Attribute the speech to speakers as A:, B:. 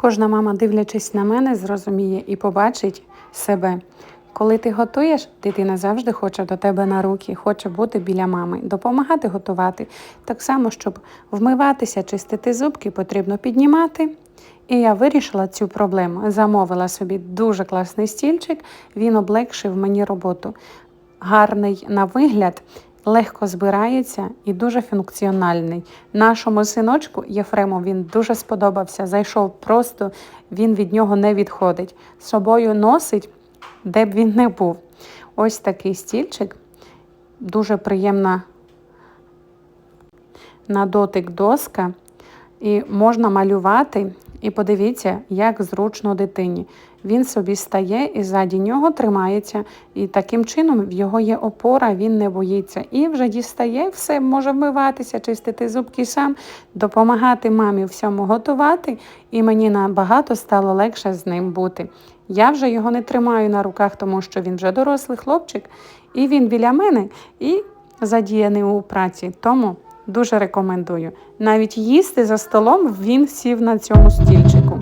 A: Кожна мама, дивлячись на мене, зрозуміє і побачить себе. Коли ти готуєш, дитина завжди хоче до тебе на руки, хоче бути біля мами, допомагати готувати. Так само, щоб вмиватися, чистити зубки, потрібно піднімати. І я вирішила цю проблему. Замовила собі дуже класний стільчик, він облегшив мені роботу. Гарний на вигляд, легко збирається і дуже функціональний. Нашому синочку Єфрему він дуже сподобався. Зайшов просто, він від нього не відходить. З собою носить, де б він не був. Ось такий стільчик, дуже приємна на дотик доска, і можна малювати. І подивіться, як зручно дитині. Він собі стає і ззаді нього тримається, і таким чином в його є опора, він не боїться. І вже дістає все, може вмиватися, чистити зубки сам, допомагати мамі всьому готувати, і мені набагато стало легше з ним бути. Я вже його не тримаю на руках, тому що він вже дорослий хлопчик, і він біля мене і задіяний у праці. Тому Дуже рекомендую. Навіть їсти за столом він сів на цьому стільчику.